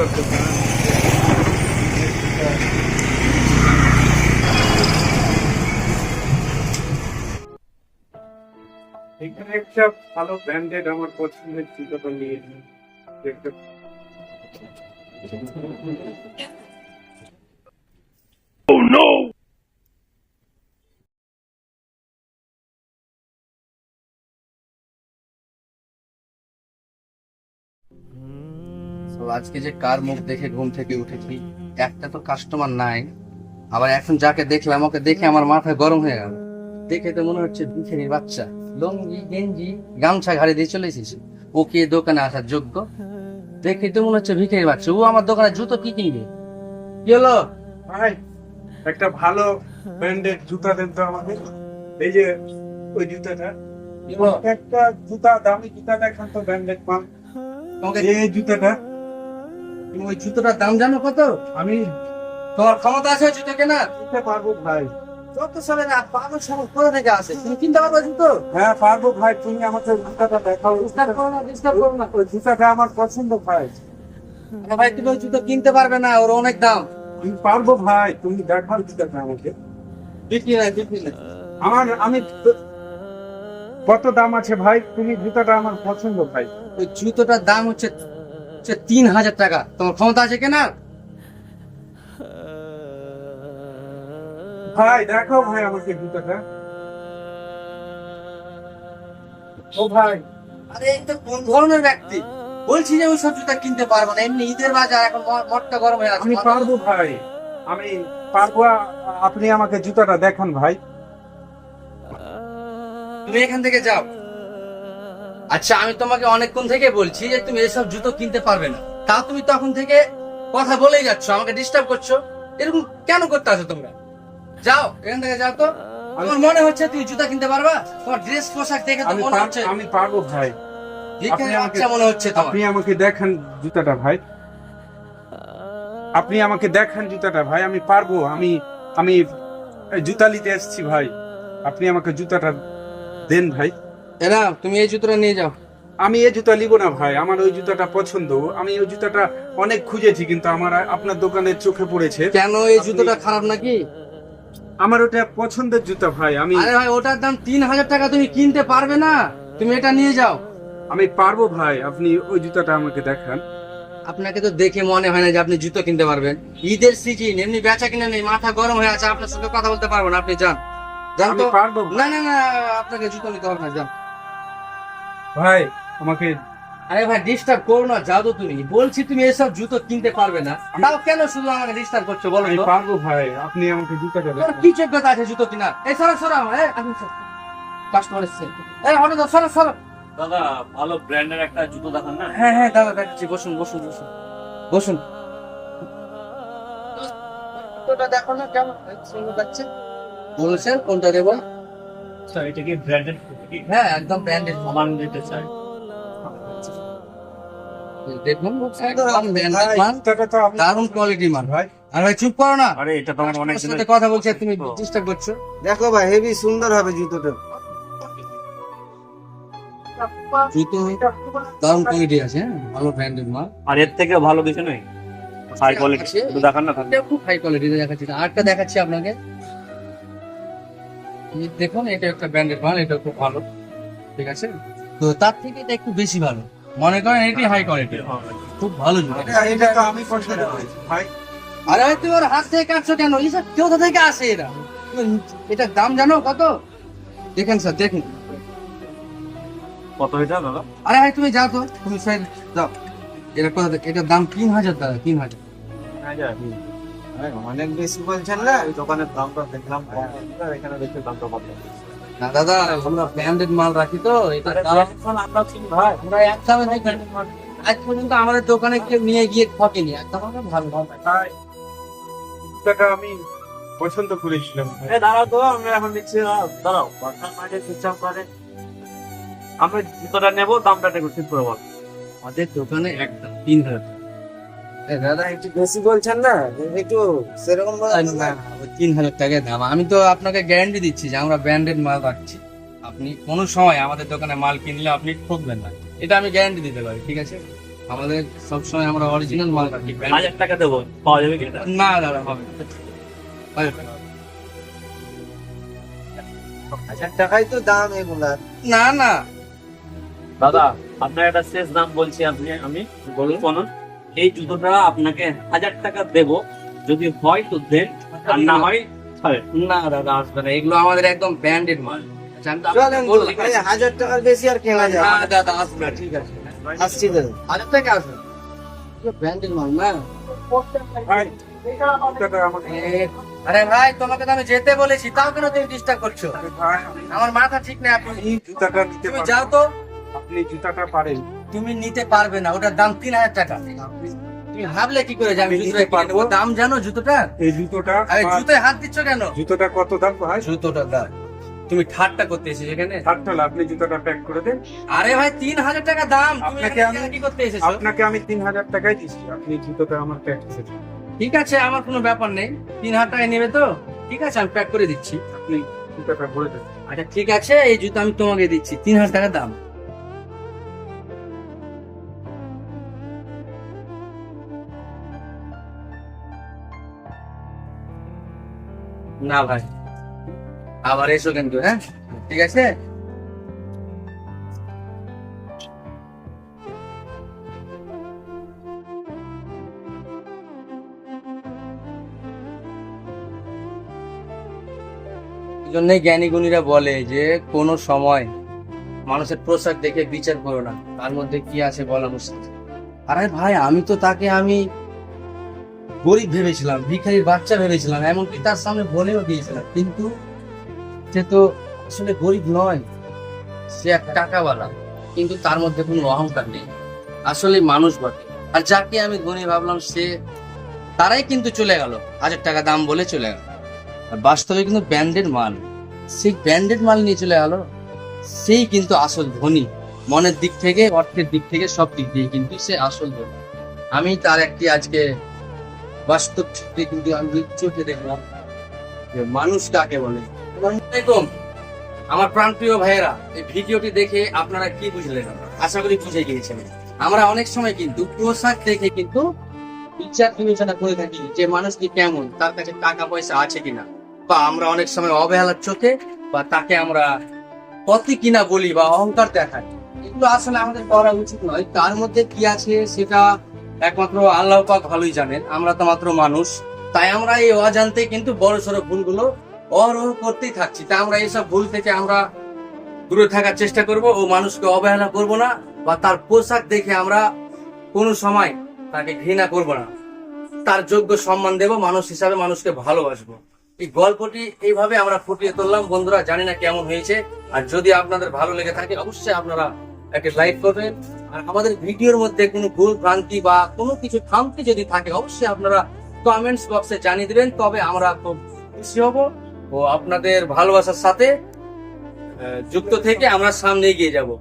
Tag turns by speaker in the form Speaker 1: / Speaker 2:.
Speaker 1: এখানে একটা ভালো ব্র্যান্ডেড আমার পছন্দের জুতোটা নিয়েছি। দেখতে
Speaker 2: তো আজকে যে কার মুখ দেখে ঘুম থেকে উঠেছি একটা তো কাস্টমার নাই আবার এখন যাকে দেখলাম ওকে দেখে আমার মাথা গরম হয়ে গেল। দেখে তো মনে হচ্ছে দুখের বাচ্চা। লঙ্গি গেঞ্জি গামছা ঘাড়ে দিয়ে চলে এসেছে। ও কি দোকানে আসার যোগ্য? দেখে তো মনে হচ্ছে ভিখারির বাচ্চা। ও আমার দোকানে জুতো কি কিনবে? কি হলো?
Speaker 1: ভাই একটা ভালো ব্র্যান্ডেড জুতা দেন তো আমাকে। এই যে ওই জুতাটা? একটা জুতা দামি জুতা দেখান তো ব্র্যান্ডেড মাল।
Speaker 2: তোমাকে
Speaker 1: এই জুতাটা
Speaker 2: ওই জুতোটার দাম জানো কত?
Speaker 1: আমি
Speaker 2: তোমার ক্ষমতা আছে জুতো কেনার?
Speaker 1: দিতে পারব ভাই।
Speaker 2: যত সালে না পাগল কোথা থেকে আসে? তুমি কিনতে পারবে জুতো?
Speaker 1: হ্যাঁ পারব ভাই তুমি আমাকে জুতাটা দেখাও।
Speaker 2: ডিস্টার্ব করো না ডিস্টার্ব করো না।
Speaker 1: ওই জুতাটা আমার পছন্দ ভাই।
Speaker 2: ভাই তুমি ওই জুতো কিনতে পারবে না ওর অনেক দাম।
Speaker 1: আমি পারব ভাই তুমি দেখাও জুতাটা আমাকে।
Speaker 2: নাই বিক্রি নাই।
Speaker 1: আমার আমি কত দাম আছে ভাই? তুমি জুতাটা আমার পছন্দ ভাই।
Speaker 2: ওই জুতোটার দাম হচ্ছে হচ্ছে তিন হাজার টাকা। তোমার ক্ষমতা আছে কেনার?
Speaker 1: ভাই দেখাও ভাই আমাকে জুতাটা। ও ভাই।
Speaker 2: আরে কোন ধরনের ব্যক্তি? বলছি যে ওই সব জুতা কিনতে পারব না। এমনি ঈদের বাজার এখন ম- মটকা গরম হয়ে আছে।
Speaker 1: আমি পারব ভাই। আমি পারব আপনি আমাকে জুতাটা দেখুন ভাই।
Speaker 2: তুমি এখান থেকে যাও। আচ্ছা আমি তোমাকে অনেকক্ষণ থেকে বলছি যে তুমি এসব জুতো কিনতে পারবে না। তাও তুমি তখন থেকে কথা বলেই যাচ্ছ আমাকে ডিস্টার্ব করছ। এরকম কেন করতে আছো তোমরা? যাও এখান থেকে যাও তো। আমার মনে হচ্ছে তুমি জুতা কিনতে পারবা? তোমার ড্রেস পোশাক দেখে তো মনে হচ্ছে
Speaker 1: আমি পারব ভাই।
Speaker 2: দেখে
Speaker 1: আপনি আমাকে-
Speaker 2: বাচ্চা মনে হচ্ছে
Speaker 1: আপনি আমাকে দেখান জুতাটা ভাই। আপনি আমাকে দেখান জুতাটা ভাই আমি পারব। আমি আমি জুতা নিতে এসেছি ভাই। আপনি আমাকে জুতাটা দেন ভাই।
Speaker 2: এরা তুমি এই জুতোটা নিয়ে যাও।
Speaker 1: আমি এই জুতা নিব না ভাই আমার ওই জুতাটা পছন্দ। আমি ওই জুতাটা অনেক খুঁজেছি কিন্তু আমার আপনার দোকানের চোখে পড়েছে।
Speaker 2: কেন এই জুতোটা খারাপ নাকি?
Speaker 1: আমার ওটা পছন্দের জুতা ভাই আমি
Speaker 2: আরে ভাই ওটার দাম তিন হাজার টাকা তুমি কিনতে পারবে না? তুমি এটা নিয়ে যাও।
Speaker 1: আমি পারব ভাই আপনি ওই জুতাটা আমাকে দেখান।
Speaker 2: আপনাকে তো দেখে মনে হয় না যে আপনি জুতো কিনতে পারবেন। ঈদের সিজন এমনি বেচা কিনে নেই মাথা গরম হয়ে আছে আপনার সঙ্গে কথা বলতে পারব না আপনি যান। যান তো।
Speaker 1: পারব।
Speaker 2: না না না আপনাকে জুতো নিতে হবে না যান।
Speaker 1: ভাই আমাকে
Speaker 2: আরে ভাই ডিস্টার্ব করো না যাও তো তুমি। বলছি তুমি এসব জুতো কিনতে পারবে না। তাও কেন শুধু আমাকে ডিস্টার্ব করছ বলো
Speaker 1: আমি
Speaker 2: তো?
Speaker 1: পারব ভাই আপনি আমাকে জুতাটা
Speaker 2: তোর
Speaker 1: দেখান
Speaker 2: কি যোগ্যতা আছে জুতো কিনার? এই সরো সরো এই কাস্টমার এসছে। এই দাও সরো সরো।
Speaker 3: দাদা ভালো ব্র্যান্ডের একটা জুতো দেখান না?
Speaker 2: হ্যাঁ হ্যাঁ দাদা দেখাচ্ছি। বসুন বসুন বসুন বসুন। জুতোটা দেখো না কেমন সুন্দর লাগছে বলছেন কোনটা দেবো?
Speaker 3: স্যার এটা কি ব্র্যান্ডেড
Speaker 2: হ্যাঁ একদম ব্র্যান্ডেড
Speaker 3: আমার নিতে চাই
Speaker 2: দেখুন একদম branded
Speaker 1: ভাই,
Speaker 2: মাল।
Speaker 1: জুতাটা তো আপনি
Speaker 2: দারুণ কোয়ালিটি মাল
Speaker 1: ভাই।
Speaker 2: আর ভাই চুপ করো না।
Speaker 3: আরে এটা তো অনেক
Speaker 2: সাথে কথা বলছি তুমি ডিস্টার্ব করছ।
Speaker 4: দেখো ভাই হেভি সুন্দর হবে জুতোটা।
Speaker 2: জুতো দারুণ কোয়ালিটি আছে হ্যাঁ ভালো ব্র্যান্ডেড মাল।
Speaker 3: আর এর থেকে ভালো কিছু নেই? হাই কোয়ালিটি
Speaker 2: আছে।
Speaker 3: দেখান না
Speaker 2: খুব হাই কোয়ালিটিতে দেখাচ্ছি দেখাচ্ছি আপনাকে। দেখুন এটা একটা ব্র্যান্ডেড মাল এটা খুব ভালো। ঠিক আছে? তো তার থেকে এটা একটু বেশি ভালো। মনে করেন এটি হাই কোয়ালিটি খুব ভালো জুতো
Speaker 1: এটা আমি ভাই।
Speaker 2: আরে তুমি ওর হাত থেকে কাটছো কেন? এই এইসব কোথা থেকে আসে এরা? এটার দাম জানো কত? দেখেন স্যার দেখুন।
Speaker 3: কত এটা দাদা?
Speaker 2: আরে ভাই তুমি যাও তো। তুমি স্যার যাও। এটা কোথা থেকে? এটার দাম তিন হাজার টাকা তিন হাজার?
Speaker 4: অনেক বেশি বলছেন না?
Speaker 3: ওই দোকানের দামটা দেখলাম। এখানে দেখতে দামটা কত।
Speaker 2: না দাদা আমরা ব্র্যান্ডেড মাল রাখি তো এটা দাম
Speaker 3: আমরা চিনি ভাই
Speaker 2: আমরা এক দামে দিই মাল। আজ পর্যন্ত আমাদের দোকানে কেউ নিয়ে গিয়ে ঠকেনি একদম আমরা ভালো ভালো
Speaker 1: ভাই জুতাটা আমি পছন্দ করেছিলাম। ভাই
Speaker 3: এ দাঁড়াও তো আমরা এখন দাঁড়াও মাঝে করে। আমরা জুতোটা নেব দামটা একটু ঠিক করে বল।
Speaker 2: আমাদের দোকানে একদম তিন হাজার
Speaker 4: দাদা একটু বেশি বলছেন না? একটু সেরকম ভাবে
Speaker 2: না, তিন হাজার টাকায় দাম। আমি তো আপনাকে গ্যারান্টি দিচ্ছি যে আমরা ব্র্যান্ডেড মাল রাখছি। আপনি কোনো সময় আমাদের দোকানে মাল কিনলে আপনি ঠকবেন না। এটা আমি গ্যারান্টি দিতে পারি ঠিক আছে? আমাদের সবসময় আমরা অরিজিনাল মাল রাখি
Speaker 3: হাজার টাকা দেবো পাওয়া যাবে
Speaker 2: না? দাদা হবে হাজার টাকা।
Speaker 4: হাজার টাকাই তো দাম এগুলা।
Speaker 2: না না।
Speaker 3: দাদা আপনার একটা শেষ দাম বলছি আপনি আমি বলুন। শুনুন এই জুতোটা আপনাকে হাজার টাকা দেবো। যদি হয় তো দেন আর না হয়
Speaker 2: না দাদা আসবে না। এগুলো আমাদের একদম ব্র্যান্ডেড মাল। আচ্ছা,
Speaker 4: হাজার টাকার বেশি আর কেনা যায়
Speaker 2: না দাদা আসবে না ঠিক আছে।
Speaker 4: আসছি দাদা।
Speaker 2: হাজার টাকা আসবে ব্র্যান্ডেড মাল না?
Speaker 1: ভাই
Speaker 2: আরে তোমাকে তো আমি যেতে বলেছি তাও কেন তুমি ডিস্টার্ব করছ? আমার মাথা ঠিক নেই আপনি
Speaker 1: জুতাটা নিতে
Speaker 2: তুমি যাও তো।
Speaker 1: আপনি জুতাটা পারেন।
Speaker 2: তুমি নিতে পারবে না ওটার দাম তিন হাজার টাকা। তুমি ভাবলে কি করে যে আমি
Speaker 1: আমি
Speaker 2: জুতো
Speaker 1: নিতে
Speaker 2: কিনে
Speaker 1: পারব।
Speaker 2: নেব? দাম জানো জুতোটা?
Speaker 1: এই জুতোটা
Speaker 2: আরে জুতোয় হাত দিচ্ছ কেন?
Speaker 1: জুতোটা কত দাম ভাই?
Speaker 2: জুতোটার দাম। তুমি ঠাট্টা করতে এসেছ এখানে?
Speaker 1: ষাটটা আপনি জুতোটা প্যাক করে দেন
Speaker 2: আরে ভাই তিন হাজার টাকা দাম।
Speaker 1: আপনাকে আমি-
Speaker 2: কি করতে এসেছ?
Speaker 1: আপনাকে আমি তিন হাজার টাকাই দিচ্ছি। আপনি জুতোটা আমার প্যাক করে
Speaker 2: ঠিক আছে আমার কোনো ব্যাপার নেই। তিন হাজার টাকা নেবে তো? ঠিক আছে আমি প্যাক করে দিচ্ছি।
Speaker 1: আপনি জুতোটা ভরে দেন।
Speaker 2: আচ্ছা ঠিক আছে এই জুতো আমি তোমাকে দিচ্ছি। তিন হাজার টাকা দাম। না ভাই। আবার এসো কিন্তু হ্যাঁ? ঠিক আছে? এই জন্যই জ্ঞানী গুণীরা বলে যে, কোনো সময় মানুষের পোশাক দেখে বিচার করো না। তার মধ্যে কি আছে বলা মুশকিল? আরে ভাই, আমি তো তাকে আমি গরিব ভেবেছিলাম, ভিখারির বাচ্চা ভেবেছিলাম, এমনকি তার সামনে বলেও দিয়েছিলাম, কিন্তু সে তো আসলে গরিব নয়, সে এক টাকাওয়ালা, কিন্তু তার মধ্যে কোনো অহংকার নেই। আসলে মানুষ বটে। আর যাকে আমি ধনী ভাবলাম সে, তারাই কিন্তু চলে গেল, হাজার টাকা দাম বলে চলে গেল। আর বাস্তবে কিন্তু ব্র্যান্ডেড মাল, সেই ব্র্যান্ডেড মাল নিয়ে চলে গেল, সেই কিন্তু আসল ধনী। মনের দিক থেকে, অর্থের দিক থেকে সব দিক দিয়ে কিন্তু সে আসল ধনী। আমি তার একটি আজকে বাস্তব চিত্রে কিন্তু আমি চোখে দেখলাম যে মানুষ কাকে বলে? আসসালামু আলাইকুম। আমার প্রাণপ্রিয় ভাইয়েরা, এই ভিডিওটি দেখে আপনারা কি বুঝলেন? আশা করি বুঝে গিয়েছেন। আমরা অনেক সময় কিন্তু পোশাক দেখে কিন্তু বিচার বিবেচনা করে থাকি যে মানুষটি কেমন, তার কাছে টাকা পয়সা আছে কিনা। বা আমরা অনেক সময় অবহেলার চোখে বা তাকে আমরা পতি কিনা বলি বা অহংকার দেখাই। এগুলো আসলে আমাদের করা উচিত নয়। তার মধ্যে কি আছে সেটা একমাত্র আল্লাহ পাক ভালোই জানেন, আমরা তো মাত্র মানুষ। তাই আমরা এই অজান্তে কিন্তু বড় সড়ো ভুলগুলো অহরহ করতেই থাকছি। তাই আমরা এইসব ভুল থেকে আমরা দূরে থাকার চেষ্টা করব ও মানুষকে অবহেলা করব না বা তার পোশাক দেখে আমরা কোনো সময় তাকে ঘৃণা করব না। তার যোগ্য সম্মান দেব, মানুষ হিসাবে মানুষকে ভালোবাসবো। এই গল্পটি এইভাবে আমরা ফুটিয়ে তুললাম। বন্ধুরা, জানি না কেমন হয়েছে। আর যদি আপনাদের ভালো লেগে থাকে, অবশ্যই আপনারা একটা লাইক করবেন। আর আমাদের ভিডিওর মধ্যে কোনো ভুল ভ্রান্তি বা কোনো কিছু খামতি যদি থাকে, অবশ্যই আপনারা কমেন্টস বক্সে জানিয়ে দিবেন। তবে আমরা খুব খুশি হব ও আপনাদের ভালোবাসার সাথে যুক্ত থেকে আমরা সামনে এগিয়ে যাব।